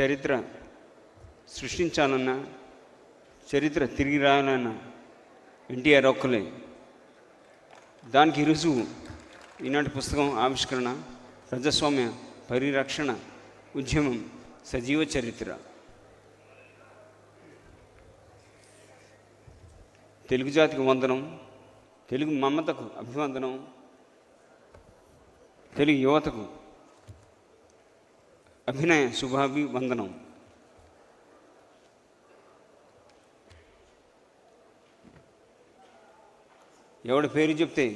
చరిత్ర సృష్టించాలన్నా చరిత్ర తిరిగి రాయాలన్నా ఎన్టీఆర్ ఒక్కలే. దానికి రుజువు ఈనాటి పుస్తకం ఆవిష్కరణ ప్రజాస్వామ్య పరిరక్షణ ఉద్యమం సజీవ చరిత్ర. తెలుగు జాతికి వందనం తెలుగు మమతకు అభివందనం తెలుగు యువతకు అభినయ శుభాభివందనం ఎవడి పేరు చెప్తే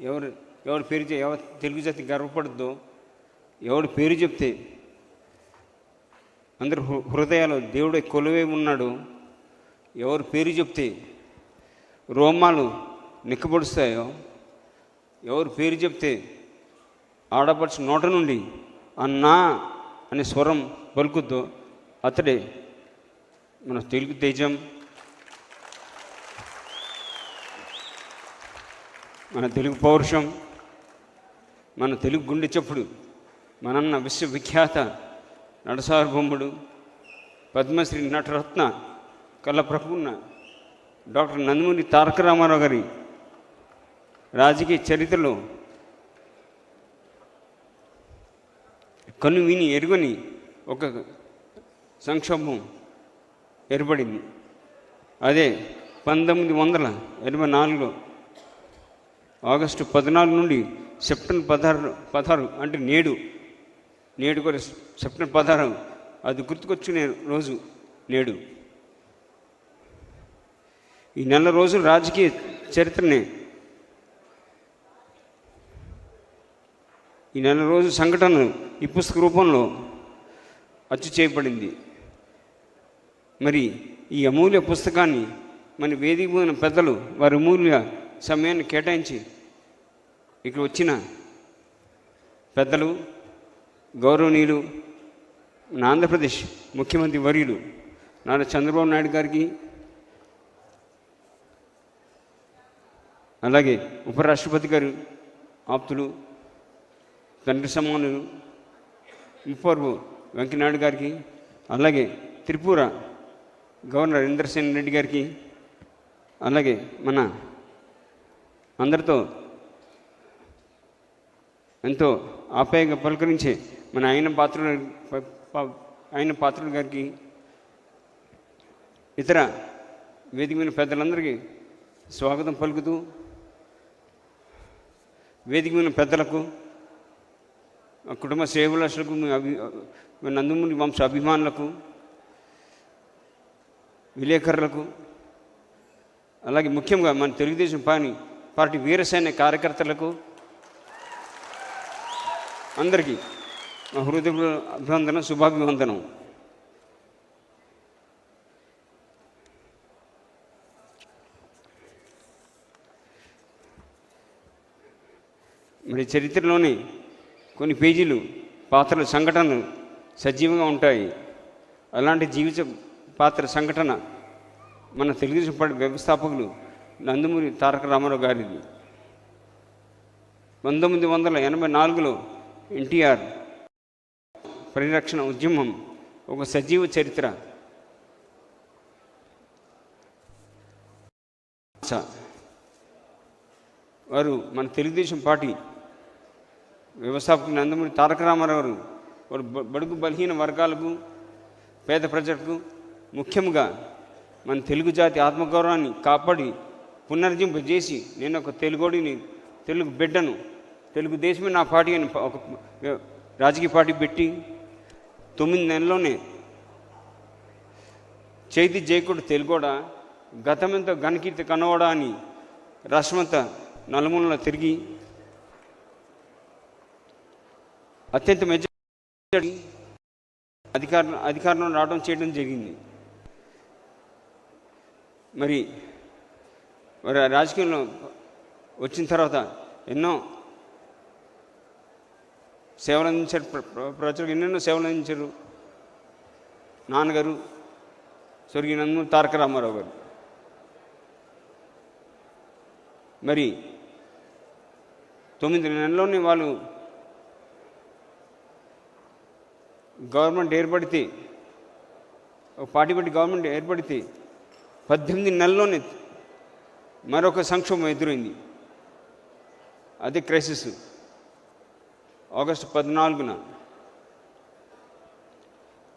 ఎవరు ఎవడి పేరు చె- ఎవరి తెలుగు జాతి గర్వపడద్దో ఎవడి పేరు చెప్తే అందరి హృ- హృదయాలు దేవుడు కొలువై ఉన్నాడు. ఎవరి పేరు చెప్తే రోమాలు నిక్కబడుస్తాయో ఎవరి పేరు చెప్తే ఆడపడుచు నోట నుండి అన్నా అనే స్వరం పలుకుద్దు అతడే మన తెలుగు తేజం మన తెలుగు పౌరుషం మన తెలుగు గుండె చప్పుడు మనన్న విశ్వవిఖ్యాత నడసార్బొమ్ముడు పద్మశ్రీ నటరత్న కళ్ళప్రపున్న డాక్టర్ నందమూరి తారక రామారావు గారి రాజకీయ చరిత్రలో కను విని ఎరుగని ఒక సంక్షోభం ఏర్పడింది. అదే పంతొమ్మిది వందల ఎనభై నాలుగులో ఆగస్టు పద్నాలుగు నుండి సెప్టెంబర్ పదహారు పదహారు అంటే నేడు నేడు కూడా సెప్టెంబర్ పదహారు అది గుర్తుకొచ్చుకునే రోజు నేడు. ఈ నెల రోజులు రాజకీయ చరిత్రనే ఈ నెల రోజు సంఘటన ఈ పుస్తక రూపంలో అచ్చు చేయబడింది. మరి ఈ అమూల్య పుస్తకాన్ని మన వేదిక పోయిన పెద్దలు వారి అమూల్య సమయాన్ని కేటాయించి ఇక్కడ వచ్చిన పెద్దలు గౌరవనీయులు మన ఆంధ్రప్రదేశ్ ముఖ్యమంత్రి వర్యులు నారా చంద్రబాబు నాయుడు గారికి అలాగే ఉపరాష్ట్రపతి గారు ఆప్తులు తండ్రి సమానులు ముప్పర్వు వెంకనాయుడు గారికి అలాగే త్రిపుర గవర్నర్ ఇంద్రసేన్ రెడ్డి గారికి అలాగే మన అందరితో ఎంతో ఆప్యాయంగా పలకరించే మన ఆయన పాత్రుడు ఆయన పాత్రుడు గారికి ఇతర వేదిక మీద పెద్దలందరికీ స్వాగతం పలుకుతూ వేదిక మీద పెద్దలకు కుటుంబ సేవలసులకు మీ అభి నందమూరి వంశ అభిమానులకు విలేకరులకు అలాగే ముఖ్యంగా మన తెలుగుదేశం పార్టీ పార్టీ వీరసైన్య కార్యకర్తలకు అందరికీ మా హృదయ అభివందనం శుభాభివందనం మరి చరిత్రలోని కొన్ని పేజీలు పాత్రల సంఘటనలు సజీవంగా ఉంటాయి. అలాంటి జీవిత పాత్ర సంఘటన మన తెలుగుదేశం పార్టీ వ్యవస్థాపకులు నందమూరి తారక రామారావు గారిది. పంతొమ్మిది వందల ఎనభై నాలుగులో ఎన్టీఆర్ పరిరక్షణ ఉద్యమం ఒక సజీవ చరిత్ర. వారు మన తెలుగుదేశం పార్టీ వ్యవస్థాపకులు నందమూరి తారక రామారావు గారు బడుగు బలహీన వర్గాలకు పేద ప్రజలకు ముఖ్యంగా మన తెలుగు జాతి ఆత్మగౌరవాన్ని కాపాడి పునర్జింపజేసి నేను ఒక తెలుగోడిని తెలుగు బిడ్డను తెలుగుదేశమే నా పార్టీ అని ఒక రాజకీయ పార్టీ పెట్టి తొమ్మిది నెలల్లోనే చైతి జయకుడు తెలుగోడ గతమంతా ఘనకీర్తి కనవడా అని రాష్ట్రమంతా నలుమూలలో తిరిగి అత్యంత మెజారిటీ అధికార అధికారంలో రావడం చేయడం జరిగింది. మరి మరి రాజకీయంలో వచ్చిన తర్వాత ఎన్నో సేవలు అందించారు. ప్రజలకు ఎన్నెన్నో సేవలు అందించారు. నాన్నగారు స్వర్గీయ నందమూరి తారక రామారావు గారు. మరి తొమ్మిది నెలల్లోనే వాళ్ళు గవర్నమెంట్ ఏర్పడితే ఒక పార్టీ పెట్టి గవర్నమెంట్ ఏర్పడితే పద్దెనిమిది నెలల్లోనే మరొక సంక్షోభం ఎదురైంది. అదే క్రైసిస్ ఆగస్టు పద్నాలుగున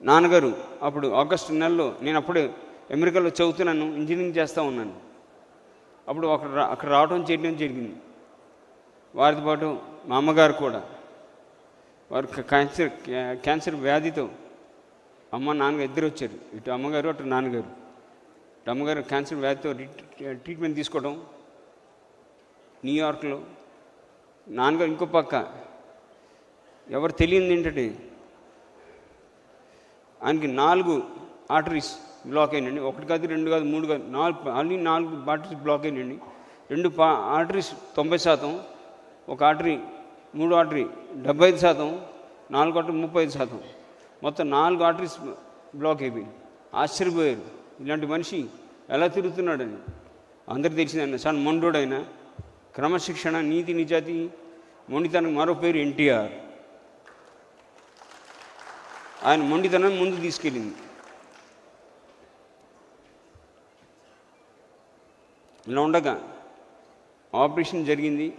నాన్నగారు అప్పుడు ఆగస్టు నెలలో నేను అప్పుడే అమెరికాలో చదువుతున్నాను ఇంజనీరింగ్ చేస్తూ ఉన్నాను. అప్పుడు అక్కడ అక్కడ రావడం చేయడం జరిగింది. వారితో పాటు మా అమ్మగారు కూడా వారు క్యాన్సర్ క్యాన్సర్ వ్యాధితో అమ్మ నాన్నగారు ఇద్దరు వచ్చారు. ఇటు అమ్మగారు అటు నాన్నగారు. ఇటు అమ్మగారు క్యాన్సర్ వ్యాధితో ట్రీట్మెంట్ తీసుకోవడం న్యూయార్క్లో. నాన్నగారు ఇంకో పక్క. ఎవరు తెలియంది ఏంటంటే ఆయనకి నాలుగు ఆర్టరీస్ బ్లాక్ అయినండి ఒకటి కాదు రెండు కాదు మూడు కాదు నాలుగు అన్ని నాలుగు ఆర్టరీస్ బ్లాక్ అయినండి రెండు పా ఆర్టరీస్ తొంభై శాతం ఒక ఆర్టరీ మూడు ఆర్టరీ డెబ్బై ఐదు శాతం నాలుగు ఆర్టరీ ముప్పై ఐదు శాతం. మొత్తం నాలుగు ఆర్టరీస్ బ్లాక్ అయిపోయింది ఆశ్చర్యపోయారు. ఇలాంటి మనిషి ఎలా తిరుగుతున్నాడని. అందరికి తెలిసిందన్న. సార్ మొండోడైన క్రమశిక్షణ నీతి నిజాతి మొండితనం మరో పేరు ఎన్టీఆర్. ఆయన మొండితనం ముందు తీసుకెళ్ళింది. ఇలా ఉండగా ఆపరేషన్ జరిగింది.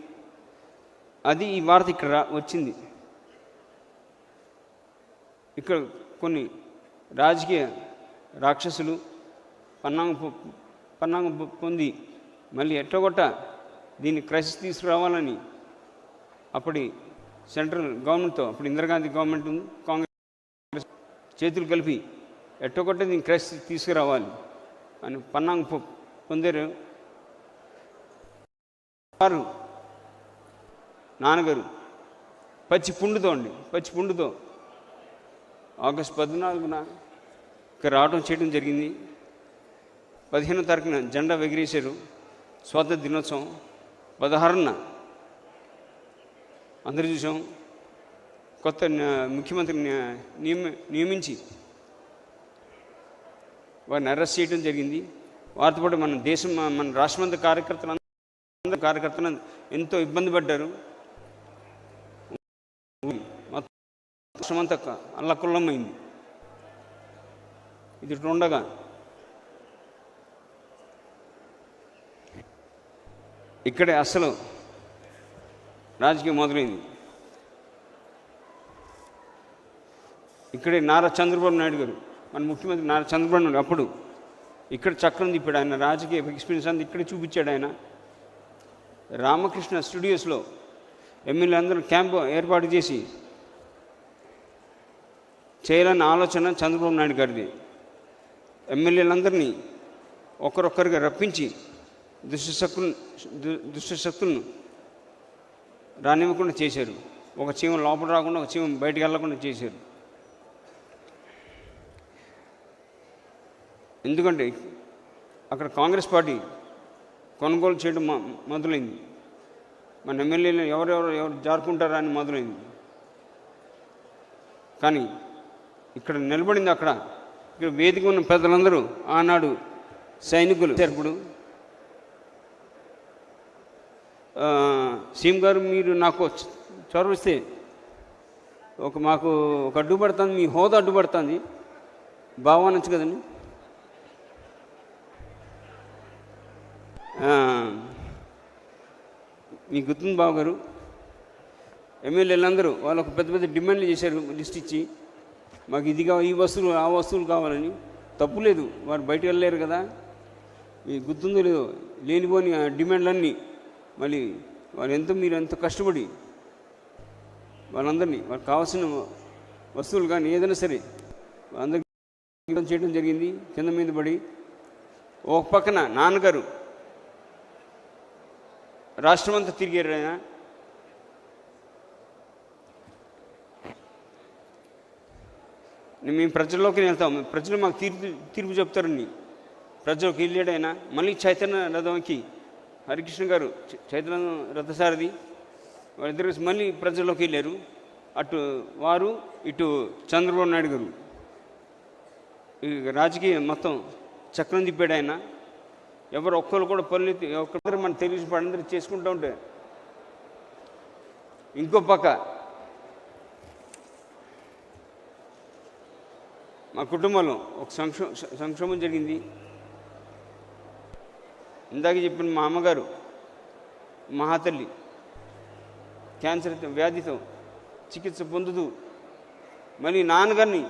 అది ఈ వార్త ఇక్కడ వచ్చింది. ఇక్కడ కొన్ని రాజకీయ రాక్షసులు పన్నాంగ పన్నాంగ పొంది మళ్ళీ ఎట్టగొట్ట దీన్ని క్రైసిస్ తీసుకురావాలని అప్పటి సెంట్రల్ గవర్నమెంట్తో అప్పుడు ఇందిరాగాంధీ గవర్నమెంట్ కాంగ్రెస్ చేతులు కలిపి ఎట్టగొట్ట దీన్ని క్రైసిస్ తీసుకురావాలి అని పన్నాంగ పొందారు. వారు నాన్నగారు పచ్చి పుండుతో అండి పచ్చి పుండుతో ఆగస్ట్ పద్నాలుగున ఇక్కడ రావడం చేయడం జరిగింది. పదిహేనో తారీఖున జెండా ఎగిరేశారు స్వాతంత్ర దినోత్సవం పదహారున అందరూ చూసాం. కొత్త ముఖ్యమంత్రిని నియమ నియమించి వారిని అరెస్ట్ చేయడం జరిగింది. వారితో పాటు మన దేశం మన రాష్ట్రమంత కార్యకర్తలు అందరూ కార్యకర్తలు ఎంతో ఇబ్బంది పడ్డారు మొత్తం రాష్ట్రమంతా అల్లకుల్లమైంది ఇది ఉండగా ఇక్కడే అసలు రాజకీయం మొదలైంది. ఇక్కడే నారా చంద్రబాబు నాయుడు గారు మన ముఖ్యమంత్రి నారా చంద్రబాబు నాయుడు అప్పుడు ఇక్కడ చక్రం తిప్పాడు. ఆయన రాజకీయ ఎక్స్పీరియన్స్ అంతా ఇక్కడే చూపించాడు ఆయన. రామకృష్ణ స్టూడియోస్లో ఎమ్మెల్యే అందరూ క్యాంపు ఏర్పాటు చేసి చేయాలన్న ఆలోచన చంద్రబాబు నాయుడు గారిది. ఎమ్మెల్యేలందరినీ ఒకరొక్కరిగా రప్పించి దుష్టశక్తులు దుష్టశక్తులను రానివ్వకుండా చేశారు. ఒక చీమ లోపల రాకుండా ఒక చీమ బయటికి వెళ్ళకుండా చేశారు. ఎందుకంటే అక్కడ కాంగ్రెస్ పార్టీ కొనుగోలు చేయడం మొదలైంది. మన ఎమ్మెల్యేలు ఎవరెవరు ఎవరు జారుకుంటారా అని మొదలైంది. కానీ ఇక్కడ నిలబడింది అక్కడ. ఇక్కడ వేదిక ఉన్న పెద్దలందరూ ఆనాడు సైనికులు. ఇప్పుడు సీఎం గారు మీరు నాకు చొరవిస్తే ఒక మాకు ఒక అడ్డుపడుతుంది మీ హోదా అడ్డుపడుతుంది బాగా కదండి? మీ గుర్తుంది బాబు గారు ఎమ్మెల్యేలందరూ వాళ్ళు ఒక పెద్ద పెద్ద డిమాండ్లు చేశారు లిస్ట్ ఇచ్చి. మాకు ఇది కావాలి ఈ వస్తువులు ఆ వస్తువులు కావాలని. తప్పు లేదు వారు బయటకు వెళ్ళలేరు కదా. మీకు గుర్తుందో లేదో లేనిపోని ఆ డిమాండ్లన్నీ మళ్ళీ వారు ఎంతో మీరు ఎంతో కష్టపడి వాళ్ళందరినీ వాళ్ళకి కావాల్సిన వస్తువులు కానీ ఏదైనా సరే అందరికీ చేయడం జరిగింది కింద మీద పడి. ఒక పక్కన నాన్నగారు రాష్ట్రమంతా తిరిగారు ఆయన. మేము ప్రజల్లోకి వెళ్తాం. ప్రజలు మాకు తీర్పు తీర్పు చెప్తారని ప్రజలకు వెళ్ళాడైనా మళ్ళీ చైతన్య రథంకి హరికృష్ణ గారు చైతన్య రథసారథి వాళ్ళిద్దరు మళ్ళీ ప్రజల్లోకి వెళ్ళారు. అటు వారు ఇటు చంద్రబాబు నాయుడు గారు. రాజకీయ మొత్తం చక్రం తిప్పాడు ఆయన. ఎవరు ఒక్కరు కూడా పనులు ఒక్కరు మన తెలిసి పడందరూ చేసుకుంటూ ఉంటే. ఇంకో పక్క మా కుటుంబంలో ఒక సంక్షో సంక్షోభం జరిగింది. ఇందాక చెప్పిన మా అమ్మగారు మహాతల్లి క్యాన్సర్ వ్యాధితో చికిత్స పొందుతూ మళ్ళీ నాన్నగారిని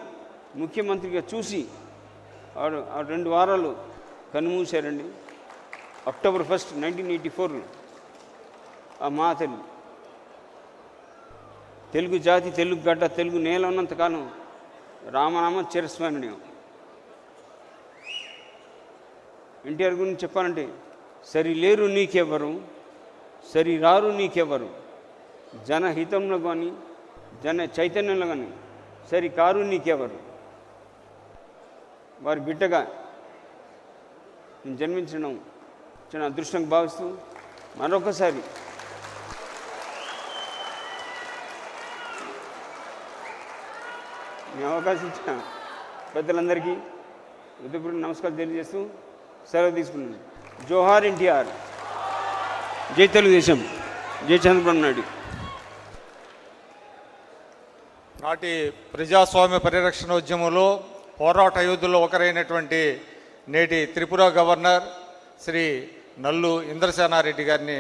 ముఖ్యమంత్రిగా చూసి ఆడు ఆ రెండు వారాలు కన్నుమూశారండి అక్టోబర్ ఫస్ట్ నైన్టీన్ ఎయిటీ ఫోర్లో ఆ మహాతల్లి. తెలుగు జాతి తెలుగు గడ్డ తెలుగు నేల ఉన్నంతకాలం రామనామ చిరస్మరణీయం. ఎన్టీఆర్ గురించి చెప్పాలంటే సరి లేరు నీకెవరు సరి రారు నీకెవరు జనహితంలో కానీ జన చైతన్యంలో కానీ సరి కారు నీకెవరు వారి బిడ్డగా నేను జన్మించడం చిన్న అదృష్టంగా భావిస్తూ మరొకసారి అవకాశం ఇచ్చిన పెద్దలందరికీ ఉదయపూర్వక నమస్కారం తెలియజేస్తూ సెలవు తీసుకున్నాను జోహార్ ఎన్టీఆర్. జై తెలుగుదేశం. జై చంద్రబాబు నాయుడు. నాటి ప్రజాస్వామ్య పరిరక్షణ ఉద్యమంలో పోరాట యోధుల్లో ఒకరైనటువంటి నేటి త్రిపుర గవర్నర్ శ్రీ నల్లు ఇంద్రసేనారెడ్డి గారిని